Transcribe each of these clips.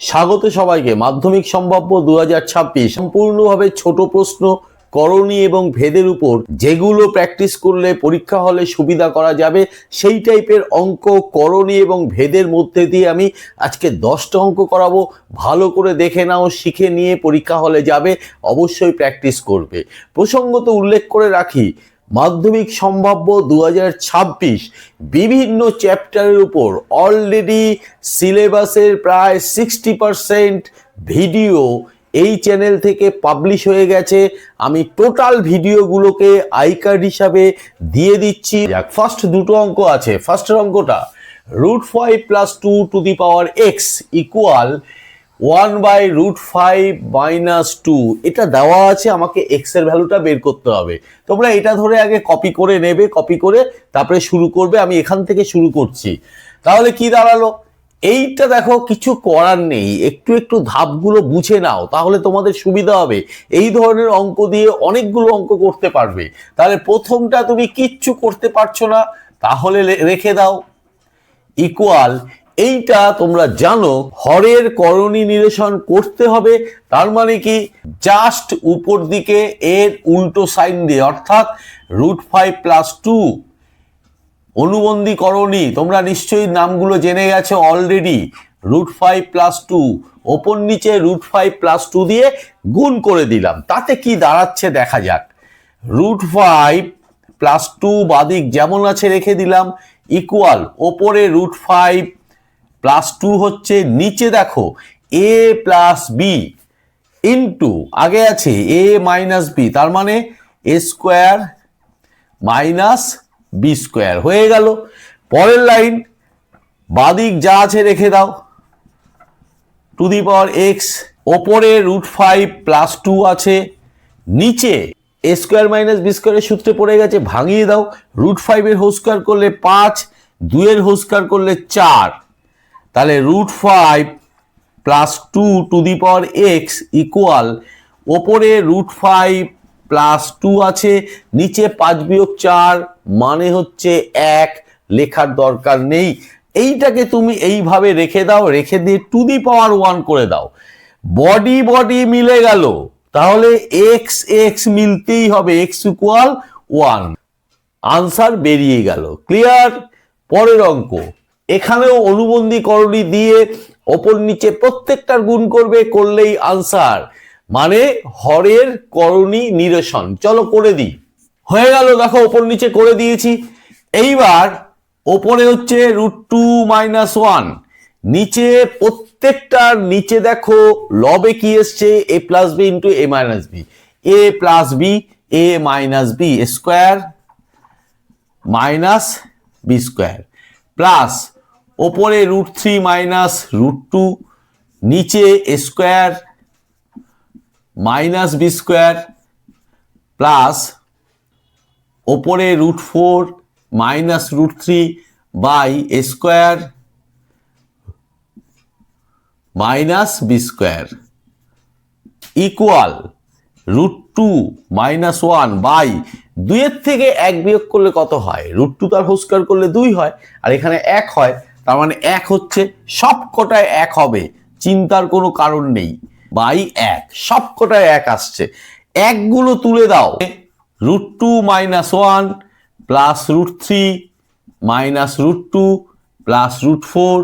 স্বাগত সবাইকে। মাধ্যমিক সম্ভাব্য দু হাজার ছাব্বিশ। সম্পূর্ণভাবে ছোট প্রশ্ন, করণী এবং ভেদের উপর যেগুলো প্র্যাকটিস করলে পরীক্ষা হলে সুবিধা করা যাবে, সেই টাইপের অঙ্ক, করণী এবং ভেদের মধ্যে দিয়ে আমি আজকে দশটা অঙ্ক করাবো। ভালো করে দেখে নাও, শিখে নিয়ে পরীক্ষা হলে যাবে, অবশ্যই প্র্যাকটিস করবে। প্রসঙ্গত উল্লেখ করে রাখি মাধ্যমিক সম্ভাব্য দু হাজার ছাব্বিশ বিভিন্ন চ্যাপ্টারের উপর অলরেডি সিলেবাসের প্রায় সিক্সটি ভিডিও এই চ্যানেল থেকে পাবলিশ হয়ে গেছে। আমি টোটাল ভিডিওগুলোকে আই কার্ড হিসাবে দিয়ে দিচ্ছি। ফার্স্ট দুটো অঙ্ক আছে। ফার্স্টের অঙ্কটা root five plus two to the power X equal one by root five minus two. এটা দেওয়া আছে, আমাকে এক্সের ভ্যালুটা বের করতে হবে। তোমরা এটা ধরে আগে কপি করে নেবে কপি করে তারপরে শুরু করবে, আমি এখান থেকে শুরু করছি। তাহলে কি দাঁড়াল? এইটা দেখো, কিছু করার নেই। একটু একটু ধাপগুলো বুঝে নাও, তাহলে তোমাদের সুবিধা হবে। এই ধরনের অঙ্ক দিয়ে অনেকগুলো অঙ্ক করতে পারবে। তাহলে প্রথমটা তুমি কিচ্ছু করতে পারছ না, তাহলে রেখে দাও। ইকুয়াল এইটা তোমরা জানো, হরের করণী নিরসন করতে হবে, তার মানে কি? জাস্ট উপর দিকে এর উল্টো সাইন দিয়ে, অর্থাৎ রুট ফাইভ প্লাস টু অনুবন্ধী করণী, তোমরা নিশ্চয়ই নামগুলো জেনে গেছো already root five plus two ওপর নিচে রুট ফাইভ প্লাস টু দিয়ে গুণ করে দিলাম, তাতে কি দাঁড়াচ্ছে দেখা যাক রুট ফাইভ প্লাস টু বাদিক যেমন আছে রেখে দিলাম ইকুয়াল ওপরে রুট ফাইভ প্লাস টু হচ্ছে নিচে দেখো এ প্লাস বি ইন্টু আগে আছে এ মাইনাস বি তার মানে A square minus B square হয়ে গেল। পরের লাইন বাদিক যা আছে রেখে দাও। টু দি পাওয়ার এক্স ওপরে রুট ফাইভ প্লাস টু আছে। নিচে এ স্কোয়ার মাইনাস বি স্কোয়ারের সূত্রে পড়ে গেছে, ভাঙিয়ে দাও। রুট ফাইভের হোল স্কোয়ার করলে পাঁচ, দুইয়ের হোল স্কোয়ার করলে চার। তাহলে root five plus two to the power X equal ওপরে রুট ফাইভ প্লাস টু আছে, নিচে পাঁচ বিয়োগ চার মানে হচ্ছে এক, লেখার দরকার নেই। এইটাকে তুমি এইভাবে রেখে দাও, রেখে দিয়ে টু দি পাওয়ার ওয়ান করে দাও। বডি বডি মিলে গেল, তাহলে এক্স এক্স মিলতেই হবে এক্স ইকুয়াল ওয়ান আনসার বেরিয়ে গেল ক্লিয়ার পরের অঙ্ক। এখানেও অনুবন্ধী করণী দিয়ে ওপর নিচে প্রত্যেকটার গুণ করবে, করলেই আনসার মানে হরের করণী নিরসন। চলো করে দিই। হয়ে গেল, দেখো ওপর নিচে করে দিয়েছি। এইবার ওপরে হচ্ছে রুট টু মাইনাস ওয়ান নিচে প্রত্যেকটার নিচে দেখো লবে কি এসছে? A plus B into A minus B A plus B A minus B square minus B square plus ওপরে root three minus root two, নিচে square minus B square plus ওপরে root four minus root three by square minus B square equal root two minus one by দুইয়ের থেকে এক বিয়োগ করলে কত হয়? রুট টু তার হোস্কার করলে দুই হয়, আর এখানে এক হয় তার মানে এক হচ্ছে সব কটায় এক হবে, চিন্তার কোনো কারণ নেই। বাই এক সব কটায় এক আসছে। একগুলো তুলে দাও root two minus one plus root three minus root two plus root four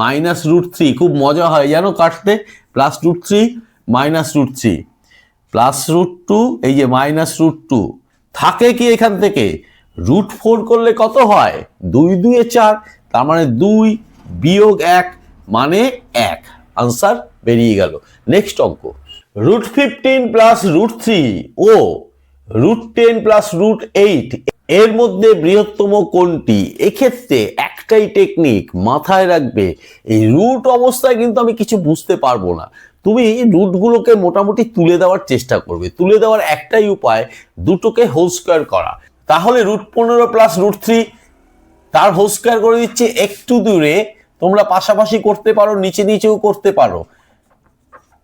minus root three খুব মজা হয় জানো কাটতে? Plus root three minus root three plus root two এই যে মাইনাস রুট টু থাকে কি এখান থেকে? রুট ফোর করলে কত হয়? দুই দুয়ে চার। তার মানে দুই বিয়োগ এক মানে এক। আনসার বেরিয়ে গেল। নেক্সট অঙ্ক। Root fifteen plus root three ও root ten plus root eight এর মধ্যে বৃহত্তম কোনটি? এক্ষেত্রে একটাই টেকনিক মাথায় রাখবে। এই রুট অবস্থায় কিন্তু আমি কিছু বুঝতে পারব না। তুমি রুটগুলোকে মোটামুটি তুলে দেওয়ার চেষ্টা করবে। তুলে দেওয়ার একটাই উপায় দুটোকে হোল স্কোয়ার করা। তাহলে রুট পনেরো প্লাস রুট থ্রি তার হোস্কার করে দিচ্ছে একটু দূরে। তোমরা পাশাপাশি করতে পারো, নিচে নিচেও করতে পারো।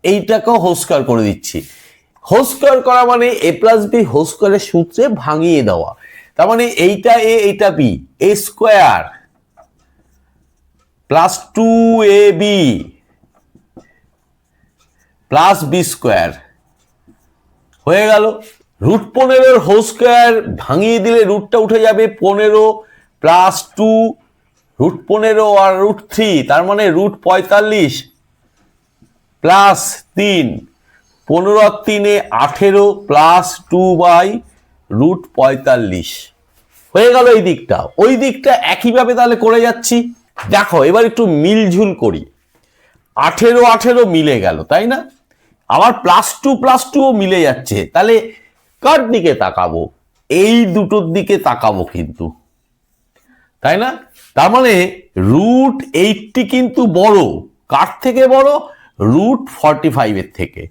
এইটাকেও হোস্কার করে দিচ্ছি। হোস্কার করা মানে এ প্লাস বি হোস্কারের সূত্রে ভাঙিয়ে দেওয়া। তার মানে এইটা এ, এইটা B A square plus two A B plus B square হয়ে গেল। রুট পনেরোর হোল স্কোয়ার ভাঙিয়ে দিলে রুটটা উঠে যাবে পনেরো। প্লাস টু রুট পনেরো আর রুট থ্রি তার মানে রুট পঁয়তাল্লিশ প্লাস তিন, পনেরো আর তিনে আঠেরো প্লাস টু বাই রুট পঁয়তাল্লিশ। হয়ে গেল এই দিকটা। ওই দিকটা একইভাবে তাহলে করে যাচ্ছি। দেখো, এবার একটু মিলঝুল করি। আঠেরো আঠেরো মিলে গেল, তাই না? আবার প্লাস টু প্লাস টুও মিলে যাচ্ছে। তাহলে কার দিকে তাকাবো। এই দুটোর দিকে তাকাবো কিন্তু। তাই না? তার মানে রুট এইটটি কিন্তু বড়। কার থেকে বড়? রুট ফর্টি ফাইভের থেকে।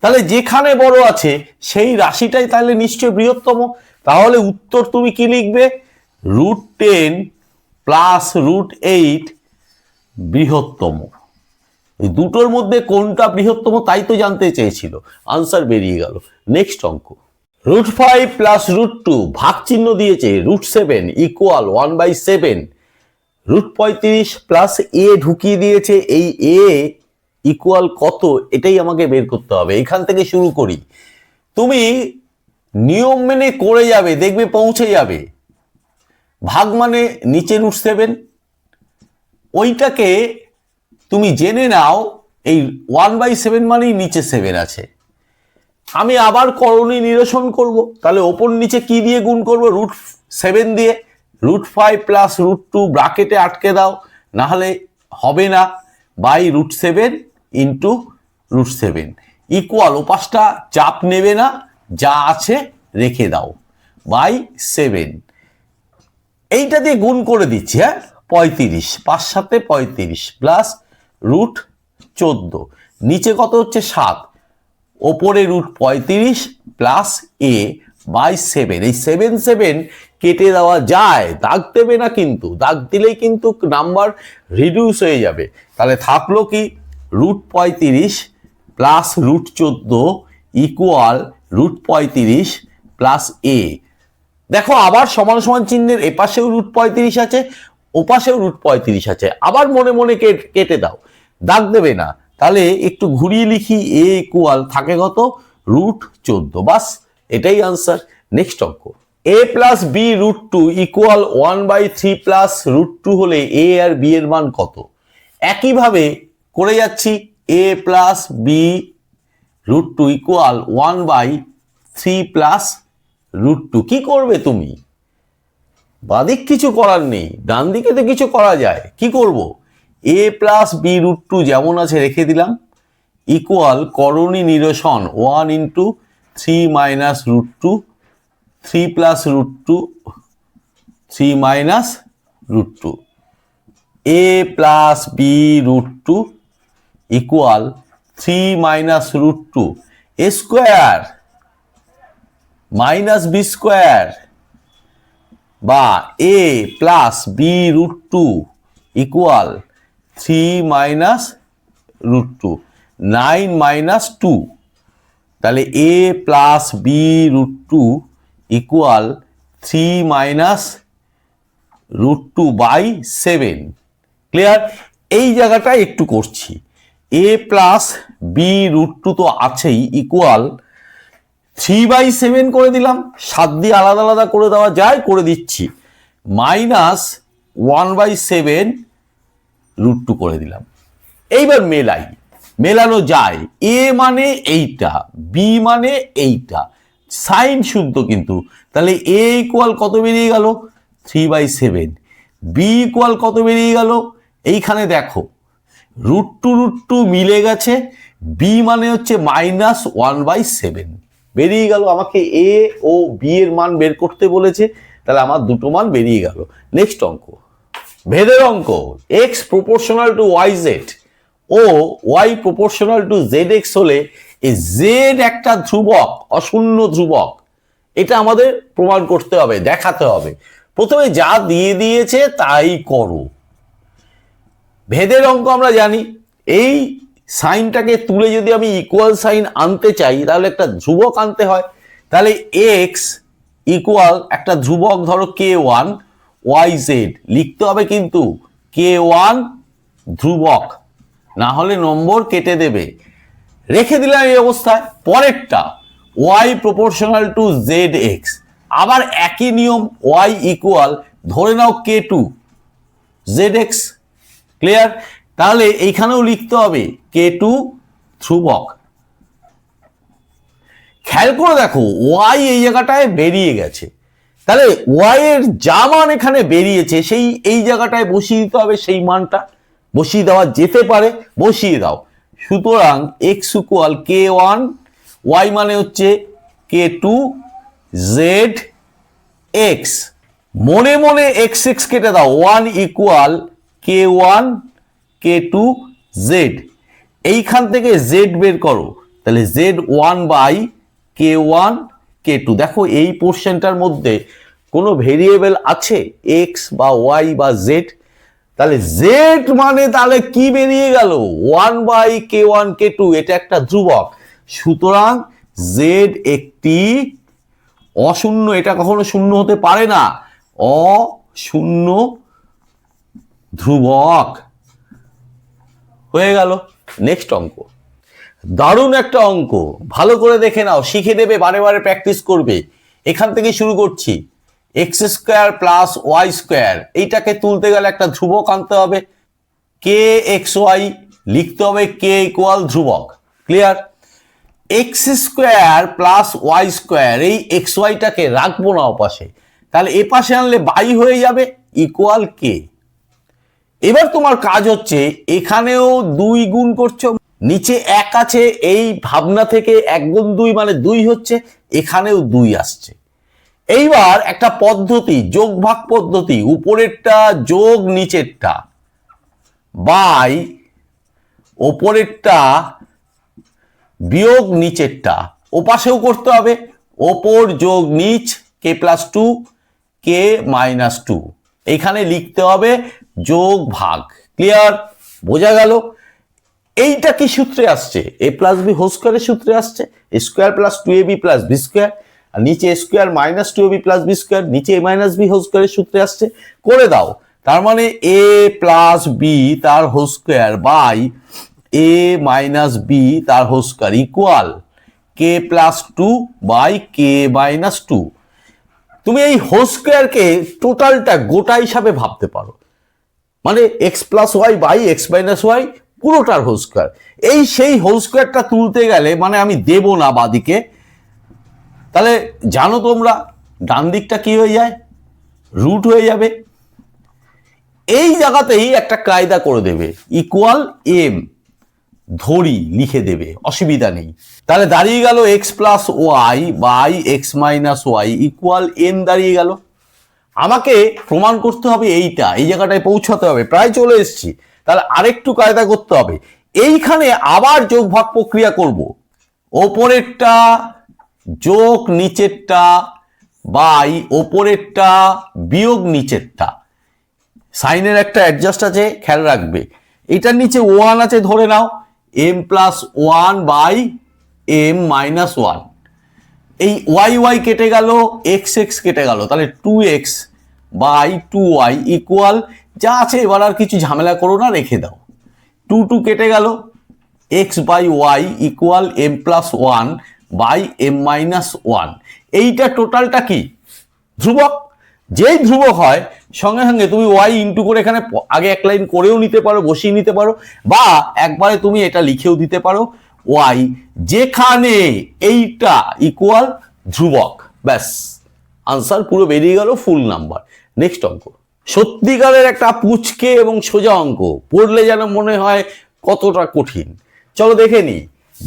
তাহলে যেখানে বড় আছে, সেই রাশিটাই তাহলে নিশ্চয় বৃহত্তম। তাহলে উত্তর তুমি কি লিখবে? Root ten plus root eight বৃহত্তম। এই দুটোর মধ্যে কোনটা বৃহত্তম তাই তো জানতে চেয়েছিল। আনসার বেরিয়ে গেল। নেক্সট অঙ্ক। Root five plus root two ভাগ চিহ্ন দিয়েছে root seven equal one by seven root পঁয়ত্রিশ প্লাস এ ঢুকিয়ে দিয়েছে, এই এ ইকুয়াল কত, এটাই আমাকে বের করতে হবে। এখান থেকে শুরু করি। তুমি নিয়ম মেনে করে যাবে, দেখবে পৌঁছে যাবে। ভাগ মানে নিচে রুট সেভেন ওইটাকে তুমি জেনে নাও, এই ওয়ান বাই সেভেন মানেই নিচে সেভেন আছে। আমি আবার করণী নিরসন করব। তাহলে ওপর নিচে কি দিয়ে গুণ করব? রুট সেভেন দিয়ে। Root five plus root two ব্রাকেটে আটকে দাও। না হলে হবে না by root seven into root seven equal ওপাশটা চাপ নেবে না, যা আছে রেখে দাও। বাই সেভেন এইটা দিয়ে গুণ করে দিচ্ছি হ্যাঁ? পঁয়ত্রিশ। পাঁচ সাথে পঁয়ত্রিশ প্লাস রুট চোদ্দ। নিচে কত হচ্ছে? সাত। ওপরে রুট পঁয়ত্রিশ প্লাস এ বাই সেভেন এই সেভেন সেভেন কেটে দেওয়া যায়, দাগ দেবে না কিন্তু, দাগ দিলেই কিন্তু নাম্বার রিডিউস হয়ে যাবে। তাহলে থাকল কি? রুট পঁয়ত্রিশ প্লাস রুট চোদ্দ ইকুয়াল রুট পঁয়ত্রিশ প্লাস এ দেখো, আবার সমান সমান চিহ্নের এপাশেও রুট পঁয়ত্রিশ আছে, ওপাশেও রুট পঁয়ত্রিশ আছে। আবার মনে মনে কেট- দাও। দাগ দেবে না। তাহলে একটু ঘুরিয়ে লিখি এ ইকুয়াল থাকে কত? রুট চোদ্দ। বাস এটাই আনসার নেক্সট অঙ্ক। A plus B root two equal one by three plus root two হলে এ আর বি এর মান কত? একইভাবে করে যাচ্ছি। A plus B root two equal one by three plus root two. কি করবে তুমি? বাদিক কিছু করার নেই ডান দিকে তো কিছু করা যায়। কি করব? A plus B root two যেমন আছে, রেখে দিলাম ইকুয়াল করণী নিরসন one into three minus root two three plus root two three minus root two A plus B root two equal three minus root two A square minus B square বা A plus B root two equal three minus root two nine minus two তাহলে A plus B root two equal three minus root two by seven clear এই জায়গাটা একটু করছি। A plus B root two তো আছেই equal three by seven করে দিলাম। সাত দিয়ে আলাদা আলাদা করে দেওয়া যায়, করে দিচ্ছি। Minus one by seven root two করে দিলাম। এইবার মেলাই। মেলানো যায় এ মানে এইটা বি মানে এইটা। সাইন শুদ্ধ কিন্তু। তাহলে এ ইকুয়াল কত বেরিয়ে গেল? Three by seven B equal কত বেরিয়ে গেল? এইখানে দেখো। রুট টু রুট টু মিলে গেছে। বি মানে হচ্ছে মাইনাস ওয়ান বাই সেভেন বেরিয়ে গেল। আমাকে এ ও বি এর মান বের করতে বলেছে। তাহলে আমার দুটো মান বেরিয়ে গেল। নেক্সট অঙ্ক। ভেদের অঙ্ক X proportional to Y Z O Y proportional to Z X হলে এই জেড একটা ধ্রুবক, অশূন্য ধ্রুবক, এটা আমাদের প্রমাণ করতে হবে, দেখাতে হবে। প্রথমে যা দিয়ে দিয়েছে তাই করো। ভেদের অঙ্ক আমরা জানি, এই সাইনটাকে তুলে যদি আমি ইকুয়াল সাইন আনতে চাই, তাহলে একটা ধ্রুবক আনতে হয়। তাহলে এক্স ইকুয়াল একটা ধ্রুবক, ধরো কে ওয়ান ওয়াই জেড লিখতে হবে কিন্তু কে ওয়ান ধ্রুবক। না হলে নম্বর কেটে দেবে। রেখে দিলাম এই অবস্থায়। পরেরটা Y proportional to Z X আবার একই নিয়ম ওয়াই ইকুয়াল ধরে নাও K two Z X clear তাহলে এইখানেও লিখতে হবে কে টু ধ্রুবক। খেয়াল করে দেখো ওয়াই এই জায়গাটায় বেরিয়ে গেছে। তাহলে ওয়াই এর যা মান এখানে বেরিয়েছে, সেই, এই জায়গাটায় বসিয়ে দিতে হবে সেই মানটা। বসিয়ে দেওয়া যেতে পারে, বসিয়ে দাও। সুতরাং X equal K one Y মানে হচ্ছে কে টু জেড এক্স মনে মনে এক্স এক্স কেটে দাও one equal K one K two Z এইখান থেকে জেড বের করো। তাহলে Z one by K one K two দেখো, এই পোর্শনটার মধ্যে কোনো ভেরিয়েবল আছে এক্স বা ওয়াই বা জেড তাহলে জেড মানে তাহলে কি বেরিয়ে গেল? One by K one K two এটা একটা ধ্রুবক। সুতরাং জেড একটি অশূন্য, এটা কখনো শূন্য হতে পারে না। অশূন্য ধ্রুবক। হয়ে গেল। নেক্সট অঙ্ক। দারুণ একটা অঙ্ক। ভালো করে দেখে নাও, শিখে দেবে, বারে বারে প্র্যাকটিস করবে। এখান থেকে শুরু করছি। X square plus Y square এইটাকে তুলতে গেলে একটা ধ্রুবক আনতে হবে। কে এক্স ওয়াই লিখতে হবে কে ইকুয়াল ধ্রুবক। Clear X square plus Y square এই এক্স ওয়াইটাকে রাখব না ওপাশে। তাহলে এ পাশে আনলে বাই হয়ে যাবে ইকুয়াল কে এবার তোমার কাজ হচ্ছে, এখানেও দুই গুণ করছ। নিচে এক আছে, এই ভাবনা থেকে এক গুণ দুই মানে দুই হচ্ছে, এখানেও দুই আসছে। এইবার একটা পদ্ধতি, যোগ ভাগ পদ্ধতি, উপরেরটা যোগ নিচেরটা। বাই, ওপরেরটা বিয়োগ নিচেরটা। ওপাশেও করতে হবে, ওপর যোগ নিচ, K plus two, K minus two. এইখানে লিখতে হবে যোগ ভাগ। ক্লিয়ার? বোঝা গেল? এইটা কি সূত্রে আসছে? এ প্লাস বি হোল স্কোয়ারের সূত্রে আসছে। Square plus two A B plus B square আর নিচে square minus two A B plus B square নিচে এ মাইনাস বি হোল স্কোয়ারের সূত্রে আসছে। করে দাও। তার মানে এ প্লাস বি তার whole square by A minus B তার whole square equal K plus two by K minus two তুমি এই হোল স্কোয়ারকে টোটালটা গোটা হিসাবে ভাবতে পারো। মানে X plus Y by X minus Y পুরোটার হোল স্কোয়ার এই সেই হোল স্কোয়ারটা তুলতে গেলে মানে আমি দেব না বাদিকে। তাহলে জানো তোমরা, ডান দিকটা কি হয়ে যায়? রুট হয়ে যাবে। এই জায়গাতেই একটা কায়দা করে দেবে ইকুয়াল এম ধরি, লিখে দেবে, অসুবিধা নেই। তাহলে দাঁড়িয়ে গেল X plus Y by X minus Y equal N দাঁড়িয়ে গেল। আমাকে প্রমাণ করতে হবে এইটা, এই জায়গাটায় পৌঁছাতে হবে, প্রায় চলে এসেছি। তাহলে আরেকটু কায়দা করতে হবে। এইখানে আবার যোগ ভাগ প্রক্রিয়া করব। ওপরেরটা যোগ নিচেরটা বাই, ওপরেরটা বিয়োগ নিচেরটা। সাইনের একটা অ্যাডজাস্ট আছে, খেয়াল রাখবে। এটার নিচে ওয়ান আছে, ধরে নাও। M plus one by M minus one এই ওয়াই ওয়াই কেটে গেল এক্স এক্স কেটে গেল, তাহলে two X by two Y equal যা আছে এবার আর কিছু ঝামেলা করো না, রেখে দাও। টু টু কেটে গেল X by Y equal M plus one by M minus one এইটা টোটালটা কি? ধ্রুবক। যেই ধ্রুবক হয়, সঙ্গে সঙ্গে তুমি ওয়াই ইন্টু করে এখানে আগে এক লাইন করেও নিতে পারো, বসিয়ে নিতে পারো, বা একবারে তুমি এটা লিখেও দিতে পারো। ওয়াই যেখানে এইটা ইকুয়াল ধ্রুবক। ব্যাস আনসার পুরো বেরিয়ে গেল ফুল নাম্বার নেক্সট অঙ্ক। সত্যিকারের একটা পুচকে এবং সোজা অঙ্ক, পড়লে যেন মনে হয় কতটা কঠিন। চলো দেখে নি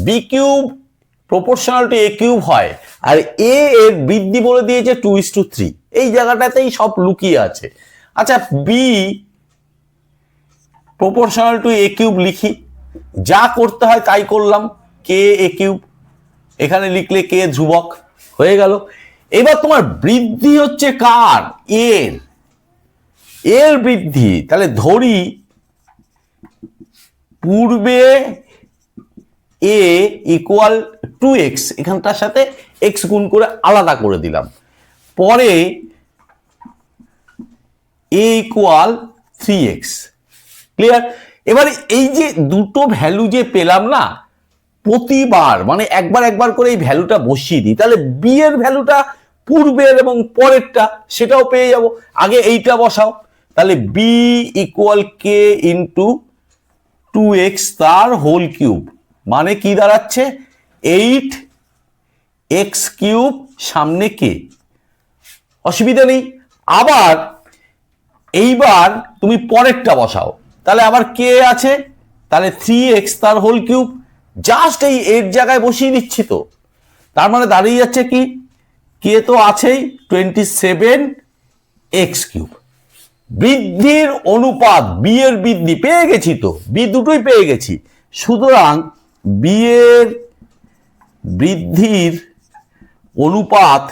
B cube proportional to A cube হয়, আর এ এর বৃদ্ধি বলে দিয়েছে টু ইস টু থ্রি এই জায়গাটাতেই সব লুকিয়ে আছে। আচ্ছা B proportional to A cube লিখি। যা করতে হয় তাই করলাম, কে এ কিউব? এখানে লিখলে কে ধ্রুবক? হয়ে গেল। এবার তোমার বৃদ্ধি হচ্ছে কার? এর। এর বৃদ্ধি, তাহলে ধরি পূর্বে এ ইকুয়াল টু এক্স এখানটার সাথে এক্স গুণ করে আলাদা করে দিলাম। পরে A equal three X clear এবারে এই যে দুটো ভ্যালু যে পেলাম না, প্রতিবার মানে একবার একবার করে এই ভ্যালুটা বসিয়ে দিই, তাহলে বি এর ভ্যালুটা পূর্বের এবং পরেরটা, সেটাও পেয়ে যাব। আগে এইটা বসাও, তাহলে B equal K into two X তার হোল কিউব মানে কি দাঁড়াচ্ছে? এইট এক্স কিউব সামনে কে অসুবিধা নেই। আবার, এইবার তুমি পরেরটা বসাও। তাহলে আবার কে আছে? তাহলে থ্রি এক্স তার হোল কিউব জাস্ট এই এর জায়গায় বসিয়ে দিচ্ছি তো। তার মানে দাঁড়িয়ে যাচ্ছে কি? কে তো আছেই? টোয়েন্টি সেভেন এক্স কিউব বৃদ্ধির অনুপাত বি এর বৃদ্ধি পেয়ে গেছি তো। বি দুটোই পেয়ে গেছি। সুতরাং বি এর বৃদ্ধির অনুপাত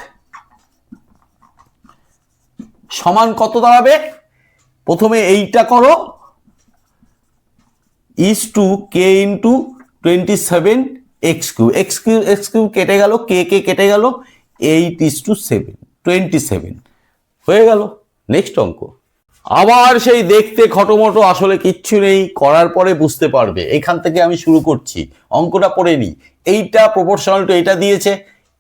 সমান কত দাঁড়াবে? প্রথমে এইটা করো। Is two k into twenty seven x q x q x q কেটে গেল কে কে কেটে গেল eight is two seven twenty seven হয়ে গেল নেক্সট অঙ্ক। আবার সেই দেখতে খটোমটো আসলে কিচ্ছু নেই, করার পরে বুঝতে পারবে। এখান থেকে আমি শুরু করছি। অঙ্কটা পড়ে নিই। এইটা প্রপোর্শনাল টু এটা দিয়েছে।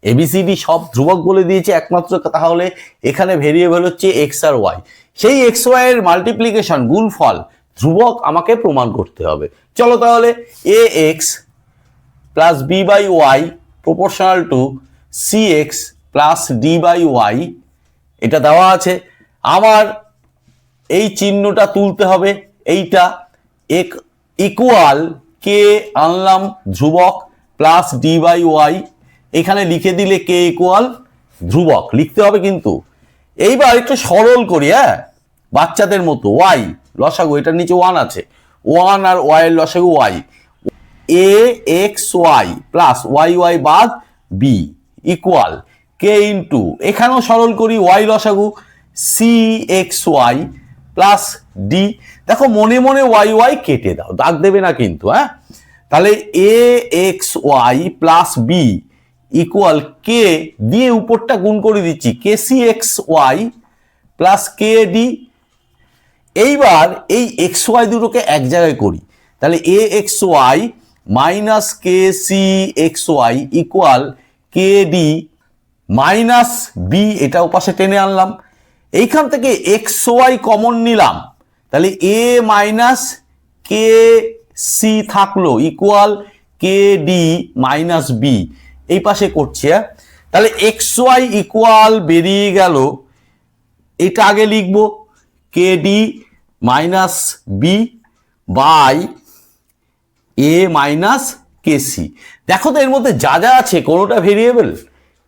এবিসিডি সব ধ্রুবক বলে দিয়েছে একমাত্র, তাহলে এখানে ভেরিয়েবল হচ্ছে এক্স আর ওয়াই সেই এক্স ওয়াই এর মাল্টিপ্লিকেশন গুণফল ধ্রুবক আমাকে প্রমাণ করতে হবে। চলো তাহলে a x plus b by y proportional to c x plus d by y এটা দেওয়া আছে। আমার এই চিহ্নটা তুলতে হবে। এইটা এক ইকুয়াল কে আনলাম ধ্রুবক প্লাস ডি বাই ওয়াই এখানে লিখে দিলে কে ইকুয়াল ধ্রুবক। লিখতে হবে কিন্তু। এইবার একটু সরল করি হ্যাঁ? বাচ্চাদের মতো ওয়াই লসাগু, এটার নিচে ওয়ান আছে। ওয়ান আর ওয়াই এর লসাগু y a x y plus y y বাদ বি ইকুয়াল কে ইন্টু এখানেও সরল করি ওয়াই লসাগু c x y plus d দেখো, মনে মনে ওয়াই ওয়াই কেটে দাও, দাগ দেবে না কিন্তু হ্যাঁ? তাহলে a x y plus b equal k দিয়ে উপরটা গুণ করে দিচ্ছি k c x y plus k d এইবার এই এক্স ওয়াই দুটোকে এক জায়গায় করি। তাহলে a x y minus k c x y equal k d minus b এটা ওপাশে টেনে আনলাম। এইখান থেকে এক্স ওয়াই কমন নিলাম। তাহলে এ মাইনাস কে সি থাকল equal k d minus b এই পাশে করছি হ্যাঁ? তাহলে এক্স ওয়াই ইকুয়াল বেরিয়ে গেল। এটা আগে লিখব। K d minus b by a minus k c দেখো তো এর মধ্যে যা যা আছে, কোনোটা ভেরিয়েবল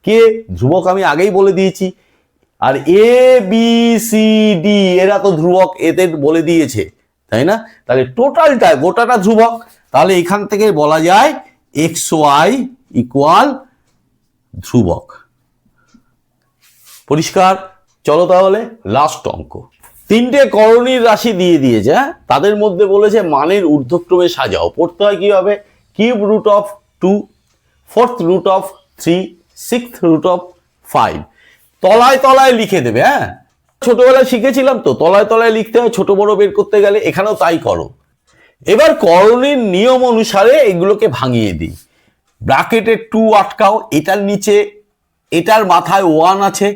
কে ধ্রুবক আমি আগেই বলে দিয়েছি। আর এ বি সি ডি এরা তো ধ্রুবক এদের বলে দিয়েছে, তাই না? তাহলে টোটালটা গোটাটা ধ্রুবক। তাহলে এখান থেকে বলা যায় এক্স ওয়াই ইকুয়াল ধ্রুবক। পরিষ্কার? চলো তাহলে লাস্ট অঙ্ক। তিনটে করণীর রাশি দিয়ে দিয়েছে হ্যাঁ? তাদের মধ্যে বলেছে মানের ঊর্ধ্বক্রমে সাজাও। পড়তে হয় কি হবে? Cube root of two, fourth root of three, six root of five. তলায় তলায় লিখে দেবে হ্যাঁ? ছোটবেলায় শিখেছিলাম তো, তলায় তলায় লিখতে হয়, ছোট বড় বের করতে গেলে এখানেও তাই করো। এবার করণীর নিয়ম অনুসারে এগুলোকে ভাঙিয়ে দিই। ব্র্যাকেটে টু আটকাও, এটার নিচে, এটার মাথায় ওয়ান আছে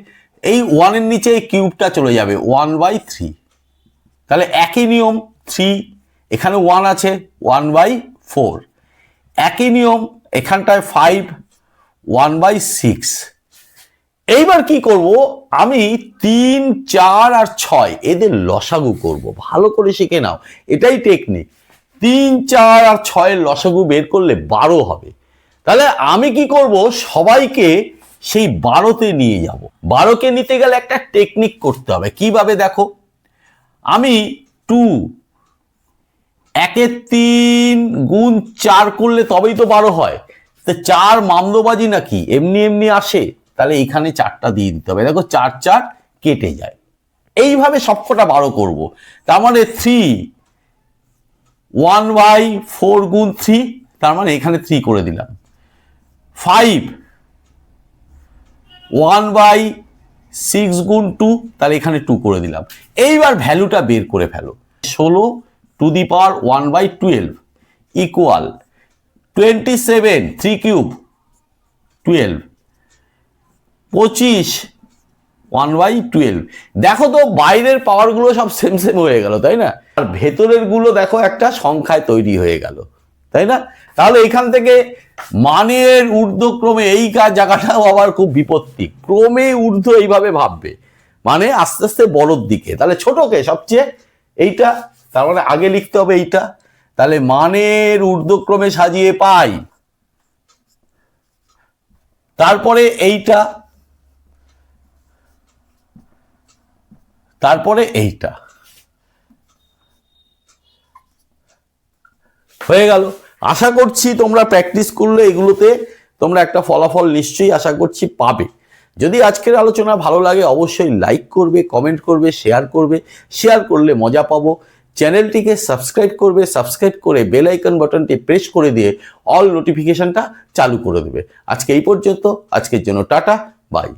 এই ওয়ানের নিচে এই কিউবটা চলে যাবে ওয়ান বাই থ্রি তাহলে একই নিয়ম থ্রি এখানে ওয়ান আছে ওয়ান বাই ফোর একই নিয়ম, এখানটায় ফাইভ ওয়ান বাই সিক্স এইবার কি করব, আমি তিন, চার আর ছয়, এদের লসাগু করব, ভালো করে শিখে নাও, এটাই টেকনিক তিন, চার আর ছয়ের লসাগু বের করলে বারো হবে। তাহলে আমি কি করব, সবাইকে সেই বারোতে নিয়ে যাব। বারোকে নিতে গেলে একটা টেকনিক করতে হবে। কীভাবে দেখো? আমি টু, একের তিন গুণ চার করলে তবেই তো বারো হয়। তো চার মামদোবাজি নাকি? এমনি এমনি আসে। তাহলে এখানে চারটা দিয়ে দিতে হবে। দেখো, চার চার কেটে যায়। এইভাবে সবকটা বারো করব। তার মানে থ্রি ওয়ান বাই ফোর গুণ থ্রি তার মানে এখানে থ্রি করে দিলাম। ফাইভ ওয়ান বাই সিক্স গুণ টু, তাহলে এখানে টু করে দিলাম। এইবার ভ্যালুটা বের করে ফেলো। ষোলো to the power one by twelve equal twenty seven three cube twelve পঁচিশ ওয়ান বাই টুয়েলভ। দেখো তো, বাইরের পাওয়ারগুলো সব সেম সেম হয়ে গেল, তাই না? আর ভেতরেরগুলো দেখো একটা সংখ্যায় তৈরি হয়ে গেল, তাই না? তাহলে এখান থেকে মানের ঊর্ধ্বক্রমে এই কাজ জায়গাটাও আবার খুব বিপত্তি। ক্রমে ঊর্ধ্ব এইভাবে ভাববে। মানে আস্তে আস্তে বড়র দিকে। তাহলে ছোটকে সবচেয়ে এইটা, তার মানে আগে লিখতে হবে এইটা। তাহলে মানের ঊর্ধ্বক্রমে সাজিয়ে পাই। তারপরে এইটা। তারপরে এইটা। হয়ে গেল। আশা করছি তোমরা প্র্যাকটিস করলে এগুলোতে তোমরা একটা ফলাফল নিশ্চয়ই আশা করছি পাবে। যদি আজকের আলোচনা ভালো লাগে, অবশ্যই লাইক করবে কমেন্ট করবে শেয়ার করবে। শেয়ার করলে মজা পাবো। চ্যানেলটিকে সাবস্ক্রাইব করবে সাবস্ক্রাইব করে বেল আইকন বাটনটি প্রেস করে দিয়ে অল নোটিফিকেশনটা চালু করে দেবে। আজকে এই পর্যন্ত, আজকের জন্য টাটা বাই